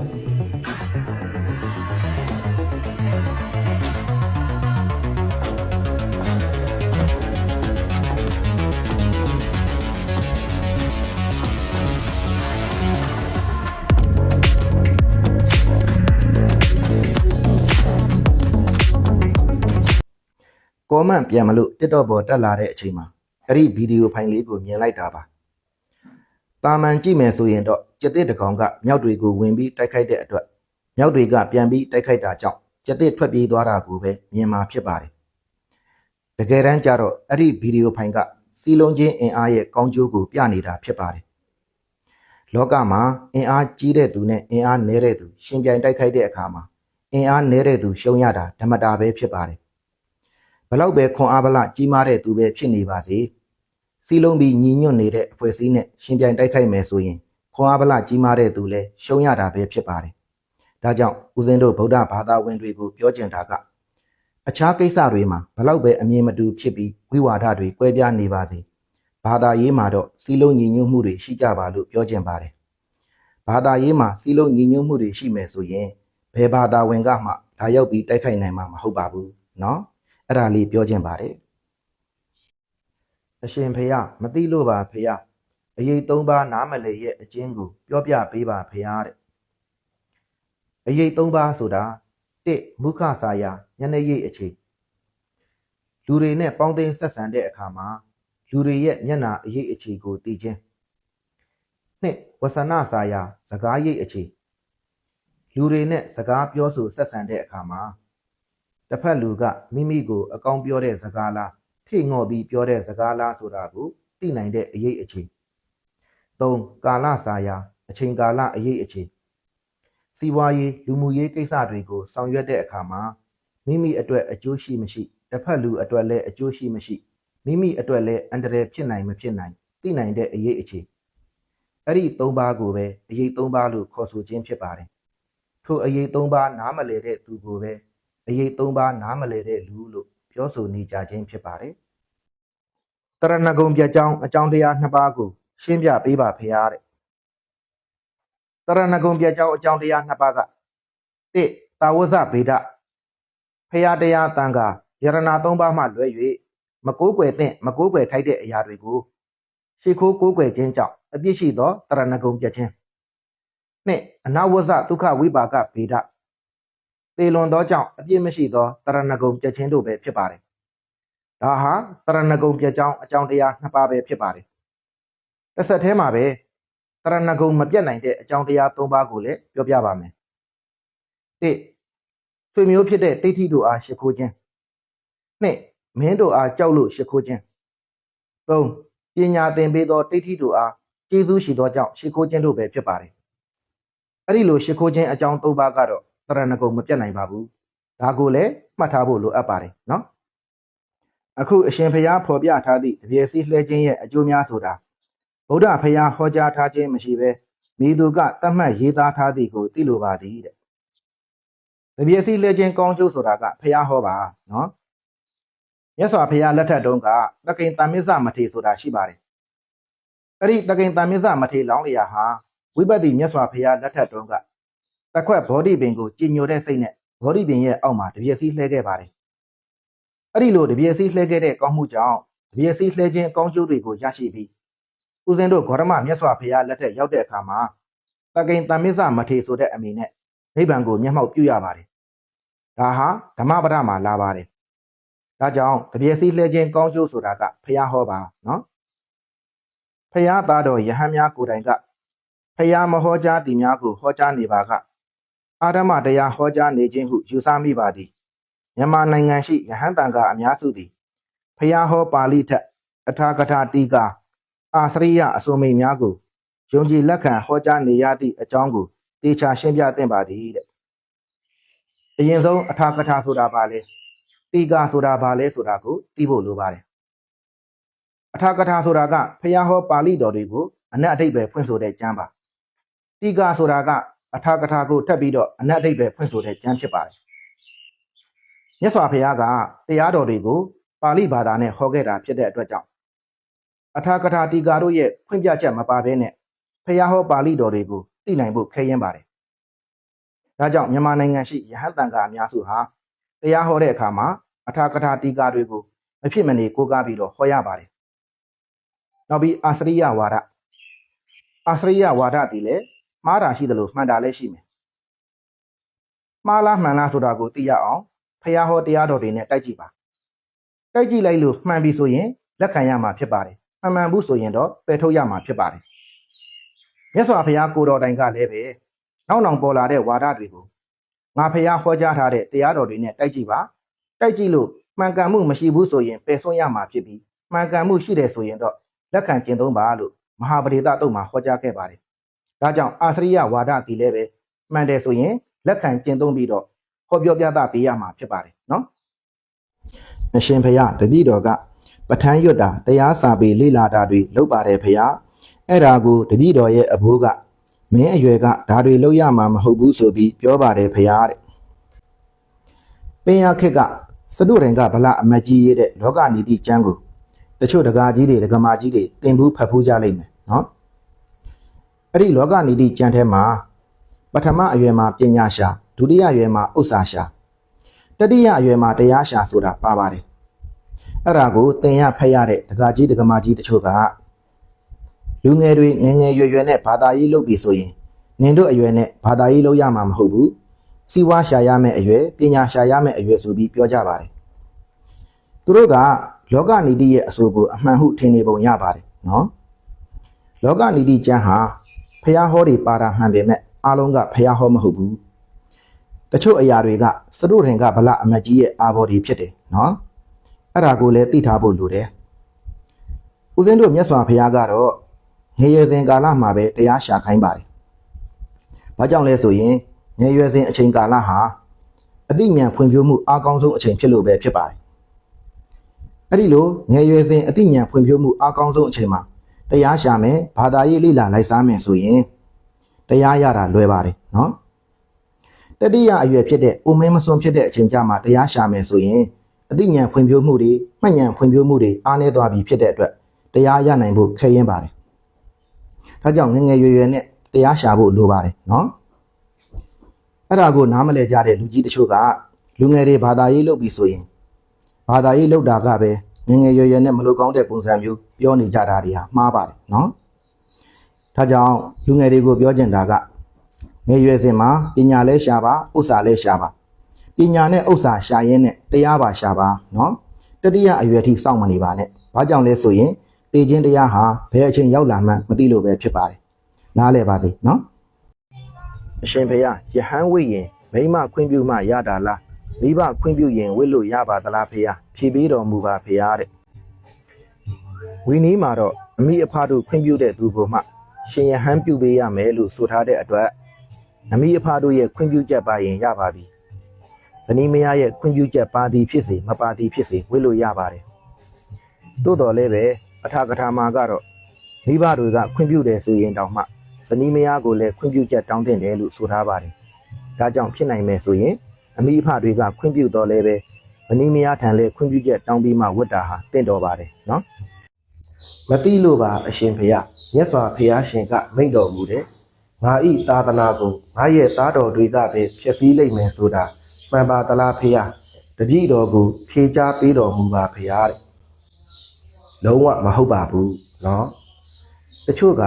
ကောမန့်ပြန်မလို့ TikTok ပေါ်တက်လာတဲ့အချိန်မှာအဲ့ဒီဗီဒီယိုဖိုင်လေးကိုမြင်လိုက်တာပါ။ တာမန်ကြည့်မယ်ဆိုရင်တော့ကျက်တစ်တကောင်ကမြောက်တွေကိုဝင်ပြီးတိုက်ခိုက်တဲ့အတွက်မြောက်တွေကပြန်ပြီးတိုက်ခိုက်တာကြောင့်ကျက်တစ်ထွက်ပြေးသွားတာကိုပဲမြင်မှာဖြစ်ပါတယ်။တကယ်တမ်းကျတော့အဲ့ဒီဗီဒီယိုဖိုင်ကစီလုံးချင်းအင်အားရဲ့ကောင်းကျိုးကိုပြနေတာဖြစ်ပါတယ်။လောကမှာအင်အားကြီးတဲ့သူနဲ့အင်အားနည်းတဲ့သူရှင်ပြိုင်တိုက်ခိုက်တဲ့အခါမှာအင်အားနည်းတဲ့သူရှုံးရတာဓမ္မတာပဲဖြစ်ပါတယ်။ဘလောက်ပဲခွန်အားဗလကြီးမားတဲ့သူပဲဖြစ်နေပါစေ စီလုံးပြီးညီညွတ်နေတဲ့အဖွဲ့အစည်းနဲ့ရှင်ပြိုင်တိုက်ခိုက်မယ်ဆိုရင်ခွန်အားဗလကြီးမားတဲ့သူလည်းရှုံးရတာပဲဖြစ်ပါတယ်။ဒါကြောင့်ဦးဇင်းတို့ဗုဒ္ဓဘာသာဝင်တွေကိုပြောကျင်တာကအခြားကိစ္စတွေမှာဘလောက်ပဲအမြင်မတူဖြစ်ပြီးဝိဝါဒတွေကွဲပြားနေပါစေဘာသာရေးမှာတော့စီလုံးညီညွတ်မှုတွေရှိကြပါလို့ပြောကျင်ပါတယ်။ဘာသာရေးမှာစီလုံးညီညွတ်မှုတွေရှိမယ်ဆိုရင်ဘယ်ဘာသာဝင်ကမှဒါရောက်ပြီးတိုက်ခိုက်နိုင်မှာမဟုတ်ပါဘူးเนาะ အဲ့ဒါလေးပြောခြင်းပါတယ် အရှင်ဖေယမသိလို့ပါဖေယအရေးသုံးပါးနားမလည်ရဲ့အကျဉ်းကိုပြောပြပေးပါဖေယတဲ့အရေးသုံးပါးဆိုတာတစ်မုခစာယာညနေရိပ်အခြေလူတွေနဲ့ပေါင်းသိမ်းဆက်ဆံတဲ့အခါမှာလူတွေရဲ့မျက်နာအရေးအခြေကိုသိခြင်းနှစ်ဝဆနစာယာစကားရိပ်အခြေလူတွေနဲ့စကားပြောဆိုဆက်ဆံတဲ့အခါမှာတစ်ဖက်လူကမိမိကိုအကောင်းပြောတဲ့စကားလား ထိငော့ပြီးပြောတဲ့စကားလားဆိုတာကိုသိနိုင်တဲ့အရေးအချင်း၃ကာလစာယာအချိန်ကာလအရေးအချင်းစီးပွားရေးလူမှုရေးကိစ္စတွေကိုဆောင်ရွက်တဲ့အခါမှာမိမိအတွက်အကျိုးရှိမရှိတစ်ဖက်လူအတွက်လည်းအကျိုးရှိမရှိမိမိအတွက်လည်းအန္တရာယ်ဖြစ်နိုင်မဖြစ်နိုင်သိနိုင်တဲ့အရေးအချင်းအဲ့ဒီ၃ပါးကိုပဲအရေး၃ပါးလို့ခေါ်ဆိုခြင်းဖြစ်ပါတယ်ထိုအရေး၃ပါးနားမလည်တဲ့သူကိုပဲအရေးသုံးပါးနားမလည်တဲ့လူလို့ ပြောဆိုနေကြခြင်းဖြစ်ပါတယ်။တရဏဂုံပြကြောင်းအကြောင်းတရားနှစ်ပါးကိုရှင်းပြပေးပါဖေရတဲ့။တရဏဂုံပြကြောင်းအကြောင်းတရားနှစ်ပါးကတစ်တာဝဇဗေဒဖရာတရားတန်ခါယရဏသုံးပါးမှလွဲ၍မကိုးကွယ်သင့်မကိုးကွယ်ထိုက်တဲ့အရာတွေကိုရှ िख ိုးကိုးကွယ်ခြင်းကြောင့်အပြစ်ရှိသောတရဏဂုံပြခြင်းနှစ်အနဝဇဒုက္ခဝိပါကဗေဒ သေလွန်သောကြောင့်အပြစ်မရှိသောတရဏဂုံပြည့်ခြင်းတို့ပဲဖြစ်ပါတယ်။ဒါဟာတရဏဂုံပြည့်ကြောင်းအကြောင်းတရားနှစ်ပါးပဲဖြစ်ပါတယ်။တစ်ဆက်တည်းမှာပဲတရဏဂုံမပြတ်နိုင်တဲ့အကြောင်းတရားသုံးပါးကိုလည်းပြောပြပါမယ်။တစ်ဆွေမျိုးဖြစ်တဲ့တိဋ္ဌိတို့အားရှ िख ိုးခြင်း။နှစ်မင်းတို့အားကြောက်လို့ရှ िख ိုးခြင်း။သုံးပညာသင်ပေးသောတိဋ္ဌိတို့အားကျေးဇူးရှိသောကြောင့်ရှ िख ိုးခြင်းတို့ပဲဖြစ်ပါတယ်။အဲ့ဒီလိုရှ िख ိုးခြင်းအကြောင်းသုံးပါးကတော့ တရဏဂုံမပြတ်နိုင်ပါဘူးဒါကိုလည်းမှတ်ထားဖို့လိုအပ်ပါတယ်နော်အခုအရှင်ဖျားဖော်ပြထားသည့်တပြည့်စည်းလှဲခြင်းရဲ့အကျိုးများဆိုတာဗုဒ္ဓဖျားဟောကြားထားခြင်းမရှိဘဲမိသူကသတ်မှတ်ရေးသားထားသည်ကိုသိလိုပါသည်တဲ့တပြည့်စည်းလှဲခြင်းကောင်းကျိုးဆိုတာကဖျားဟောပါနော်မြတ်စွာဘုရားလက်ထက်တုန်းကတကိန်တမစ္ဆမထေဆိုတာရှိပါတယ်အဲ့ဒီတကိန်တမစ္ဆမထေလောင်းလျာဟာဝိပဿနာမြတ်စွာဘုရားလက်ထက်တုန်းက တစ်ခွက်ဘောဓိပင်ကိုကြည်ညိုတဲ့စိတ်နဲ့ဘောဓိပင်ရဲ့အောက်မှာတပြည့်စည်းလှဲခဲ့ပါတယ်။အဲ့ဒီလိုတပြည့်စည်းလှဲခဲ့တဲ့ကောင်းမှုကြောင့်တပြည့်စည်းလှဲခြင်းအကောင်းကျိုးတွေကိုရရှိပြီးဦးဇင်းတို့ဂေါရမမြတ်စွာဘုရားလက်ထက်ရောက်တဲ့အခါမှာတကိန်တမစ္ဆမထေဆိုတဲ့အမည်နဲ့နိဗ္ဗာန်ကိုမျက်မှောက်ပြုရပါတယ်။ဒါဟာဓမ္မပဒမှာလာပါတယ်။ဒါကြောင့်တပြည့်စည်းလှဲခြင်းကောင်းကျိုးဆိုတာကဖះဟောပါနော်။ဖះသားတော်ယဟန်များကိုယ်တိုင်ကဖះမဟောကြားသည်များကိုဟောကြားနေပါက အာဓမ္မတရားဟောကြားနေခြင်းဟုယူဆမိပါသည်မြန်မာနိုင်ငံရှိယဟန်တန်ကအများစုသည်ဖျားဟောပါဠိထက်အထာကထာတီကာအာစရိယအစုံမိန်များကိုယုံကြည်လက်ခံဟောကြားနေရသည့်အကြောင်းကိုတေချာရှင်းပြသင့်ပါသည်တဲ့အရင်ဆုံးအထာကထာဆိုတာဘာလဲတီကာဆိုတာဘာလဲဆိုတာကိုသိဖို့လိုပါတယ်အထာကထာဆိုတာကဖျားဟောပါဠိတော်တွေကိုအနက်အဓိပ္ပာယ်ဖွင့်ဆိုတဲ့ကျမ်းပါတီကာဆိုတာက အထာကထာကိုထပ်ပြီးတော့အနတ်အဓိပ္ပာယ်ဖွင့်ဆိုတဲ့ကျမ်းဖြစ်ပါတယ်မြတ်စွာဘုရားကတရားတော်တွေကိုပါဠိဘာသာနဲ့ဟောခဲ့တာဖြစ်တဲ့အတွက်ကြောင့်အထာကထာတီကာတို့ရဲ့ဖွင့်ပြချက်မပါဘဲနဲ့ဘုရားဟောပါဠိတော်တွေကိုသိနိုင်ဖို့ခဲရင်ပါတယ်ဒါကြောင့်မြန်မာနိုင်ငံရှိယဟန်တန်ကအများစုဟာတရားဟောတဲ့အခါမှာအထာကထာတီကာတွေကိုမဖြစ်မနေကိုးကားပြီးတော့ဟောရပါတယ်နောက်ပြီးအာစရိယဝါဒအာစရိယဝါဒတည်လေ မှားတာရှိတယ်လို့မှန်တာလည်းရှိမယ်မှားလားမှန်လားဆိုတာကိုသိရအောင်ဖះဟောတရားတော်တွေနဲ့တိုက်ကြည့်ပါတိုက်ကြည့်လိုက်လို့မှန်ပြီဆိုရင်လက်ခံရမှာဖြစ်ပါတယ်မှန်မှန်ဘူးဆိုရင်တော့ပယ်ထုတ်ရမှာဖြစ်ပါတယ်မြတ်စွာဘုရားကိုတော်တိုင်ကလည်းပဲနောက်နောက်ပေါ်လာတဲ့ဝါဒတွေကိုငါဖះဟောကြားထားတဲ့တရားတော်တွေနဲ့တိုက်ကြည့်ပါတိုက်ကြည့်လို့မှန်ကန်မှုမရှိဘူးဆိုရင်ပယ်ဆွံ့ရမှာဖြစ်ပြီးမှန်ကန်မှုရှိတယ်ဆိုရင်တော့လက်ခံကျင့်သုံးပါလို့မဟာပရိသတုတ်မှာဟောကြားခဲ့ပါတယ် ဒါကြောင့်အာစရိယဝါဒတီလည်းပဲမှန်တယ်ဆိုရင်လက်ခံကျင့်သုံးပြီးတော့ဟောပြောပြသပေးရမှာဖြစ်ပါတယ်နော်အရှင်ဖះတပည့်တော်ကပဋ္ဌာန်းရွတ်တာတရားစာပေလေ့လာတာတွေလုပ်ပါတယ်ဖះအဲ့ဒါကိုတပည့်တော်ရဲ့အဘိုးကမင်းအရွယ်ကဒါတွေလုပ်ရမှာမဟုတ်ဘူးဆိုပြီးပြောပါတယ်ဖះတဲ့ပင်ရခက်ကစတုရင်ကဗလအမတ်ကြီးရဲ့တဲ့လောကနီတိကျမ်းကိုတချို့တကာကြီးတွေဒကမာကြီးတွေသင်ဘူးဖတ်ဖူးကြလိမ့်မယ်နော် အဲ့ဒီလောကနီတိကျမ်းထဲမှာပထမအရွယ်မှာပညာရှာဒုတိယအရွယ်မှာဥစ္စာရှာတတိယအရွယ်မှာတရားရှာဆိုတာပါပါတယ်အဲ့ဒါကိုသင်ရဖတ်ရတဲ့ဒကာကြီးဒကမာကြီးတချို့ကလူငယ်တွေငယ်ငယ်ရွယ်ရွယ်နဲ့ဘာသာရေးလုပ်ပြီဆိုရင်နင်တို့အရွယ်နဲ့ဘာသာရေးလုပ်ရမှာမဟုတ်ဘူးစီဝါရှာရမယ့်အရွယ်ပညာရှာရမယ့်အရွယ်ဆိုပြီးပြောကြပါတယ်သူတို့ကလောကနီတိရဲ့အဆိုကိုအမှန်ဟုထင်နေပုံရပါတယ်နော်လောကနီတိကျမ်းဟာ ဖះဟောတွေပါတာမှန်ပေမဲ့အားလုံးကဖះဟောမဟုတ်ဘူးတချို့အရာတွေကစတုရင်ကဗလအမတ်ကြီးရဲ့အာဘော်ဒီဖြစ်တယ်နော်အဲ့ဒါကိုလည်းသိထားဖို့လိုတယ်ဦးဇင်းတို့မြတ်စွာဘုရားကတော့ငရေစဉ်ကာလမှာပဲတရားရှာခိုင်းပါတယ်ဘာကြောင့်လဲဆိုရင်ငယ်ရွယ်စဉ်အချိန်ကာလဟာအသိဉာဏ်ဖွံ့ဖြိုးမှုအားကောင်းဆုံးအချိန်ဖြစ်လို့ပဲဖြစ်ပါတယ်အဲ့ဒီလိုငယ်ရွယ်စဉ်အသိဉာဏ်ဖွံ့ဖြိုးမှုအားကောင်းဆုံးအချိန်မှာ တရားရှာမယ်ဘာသာရေးလေ့လာလိုက်စားမယ်ဆိုရင်တရားရတာလွယ်ပါတယ်နော်တတိယအရွယ်ဖြစ်တဲ့အိုမဲမစွန်ဖြစ်တဲ့အချိန်ကြမှာတရားရှာမယ်ဆိုရင်အသိဉာဏ်ဖွံ့ဖြိုးမှုတွေမှတ်ဉာဏ်ဖွံ့ဖြိုးမှုတွေအားနည်းသွားပြီဖြစ်တဲ့အတွက်တရားရနိုင်ဖို့ခဲရင်ပါတယ်ဒါကြောင့်ငယ်ငယ်ရွယ်ရွယ်နဲ့တရားရှာဖို့လိုပါတယ်နော်အဲ့ဒါကိုနားမလဲကြတဲ့လူကြီးတချို့ကလူငယ်တွေဘာသာရေးလုပ်ပြီးဆိုရင်ဘာသာရေးလုပ်တာကပဲ ငယ်ငယ်ရွယ်ရွယ်နဲ့မလိုကောင်းတဲ့ပုံစံမျိုးပြောနေကြတာတွေဟာမှားပါတယ်နော်ဒါကြောင့်လူငယ်တွေကိုပြောချင်တာကငယ်ရွယ်စဉ်မှာပညာလဲရှာပါဥစ္စာလဲရှာပါပညာနဲ့ဥစ္စာရှာရင်းနဲ့တရားပါရှာပါနော်တတိယအရွယ်ထိစောင့်မနေပါနဲ့ဘာကြောင့်လဲဆိုရင်တေခြင်းတရားဟာဘယ်အချိန်ရောက်လာမှမသိလို့ပဲဖြစ်ပါတယ်နားလဲပါစေနော်အရှင်ဖေယယဟန်ဝိရင်မိမခွင့်ပြုမှရတာလား မိဘခွင့်ပြုရင်ဝိလို့ရပါသလားဖေယဖြေပေးတော်မူပါဖေယတဲ့ဝီနီးမှာတော့အမိအဖတို့ခွင့်ပြုတဲ့သူကိုမှရှင်ယဟန်ပြုပေးရမယ်လို့ဆိုထားတဲ့အတွက်အမိအဖတို့ရဲ့ခွင့်ပြုချက်ပါရင်ရပါပြီဇနီးမယားရဲ့ခွင့်ပြုချက်ပါသည်ဖြစ်စေမပါသည်ဖြစ်စေဝိလို့ရပါတယ်သို့တော်လည်းပဲအထာကထာမှာကတော့မိဘတွေကခွင့်ပြုတယ်ဆိုရင်တောင်မှဇနီးမယားကိုလည်းခွင့်ပြုချက်တောင်းတင်တယ်လို့ဆိုထားပါတယ်ဒါကြောင့်ဖြစ်နိုင်မယ်ဆိုရင် အမိအဖတွေကခွင့်ပြုတော်လဲပဲဇနီးမယားထံလဲခွင့်ပြုချက်တောင်းပြီးမှဝတ်တာဟာတင့်တော်ပါတယ်နော်မတိလို့ပါအရှင်ဖေယမြတ်စွာဘုရားရှင်ကမိန့်တော်မူတယ်ငါဤသာသနာကိုငါရဲ့သားတော်တွေကပဲဖြစ်စည်းလိမ့်မယ်ဆိုတာမှန်ပါသလားဖေယတပည့်တော်ကိုဖြေချပေးတော်မူပါဖေယတဲ့လုံးဝမဟုတ်ပါဘူးနော်တချို့က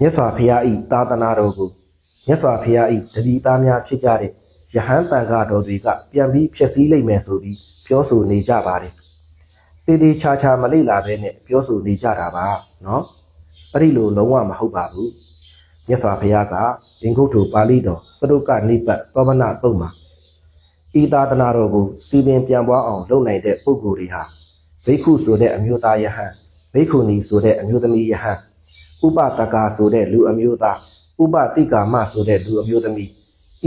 မြတ်စွာဘုရားဤသာသနာတော်ကိုမြတ်စွာဘုရားဤတတိသားများဖြစ်ကြတဲ့ ယဟန်တန်ခါတော်တွေကပြန်ပြီးဖြစ်စည်းလိမ့်မယ်ဆိုပြီးပြောဆိုနေကြပါတယ်တေးသေးချာချာမလိလာပဲနဲ့ပြောဆိုနေကြတာပါနော်အဲ့ဒီလိုလုံးဝမဟုတ်ပါဘူးမြတ်စွာဘုရားကဒင်္ဂုတ္ထုပါဠိတော်သရုပ်ကနိပတ်သောမနာတုံမှာဤသာသနာတော်ကိုစီပင်ပြန်ပွားအောင်လုပ်နိုင်တဲ့ပုဂ္ဂိုလ်တွေဟာဘိက္ခုဆိုတဲ့အမျိုးသားယဟန်ဘိက္ခုနီဆိုတဲ့အမျိုးသမီးယဟန်ဥပတကာဆိုတဲ့လူအမျိုးသားဥပတိကာမဆိုတဲ့လူအမျိုးသမီး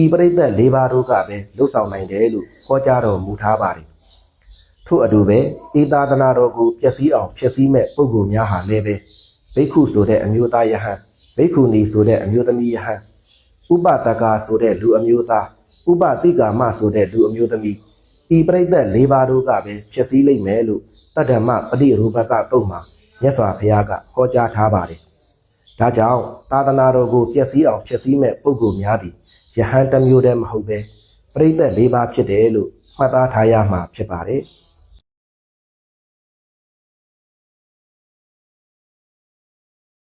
ဤပရိသတ်၄ပါးတို့ကပဲလှုပ်ဆောင်နိုင်တယ်လို့ဟောကြားတော်မူထားပါတယ်ထို့အတူပဲဤသာသနာတော်ကိုပျက်စီးအောင်ဖျက်ဆီးမဲ့ပုဂ္ဂိုလ်များဟာလည်းပဲဘိက္ခုဆိုတဲ့အမျိုးသားယဟန်ဘိက္ခုနီဆိုတဲ့အမျိုးသမီးယဟန်ဥပတကာဆိုတဲ့လူအမျိုးသားဥပတိကာမဆိုတဲ့လူအမျိုးသမီးဤပရိသတ်၄ပါးတို့ကပဲဖြစ်စည်းလိမ့်မယ်လို့တတ္တမပฏิရူပကတုတ်မှာမြတ်စွာဘုရားကဟောကြားထားပါတယ်ဒါကြောင့်သာသနာတော်ကိုပျက်စီးအောင်ဖျက်ဆီးမဲ့ပုဂ္ဂိုလ်များသည် ယဟန်တစ်မျိုးတည်းမဟုတ်ပဲပရိသတ်၄ပါးဖြစ်တယ်လို့မှတ်သားထားရမှာဖြစ်ပါတယ်။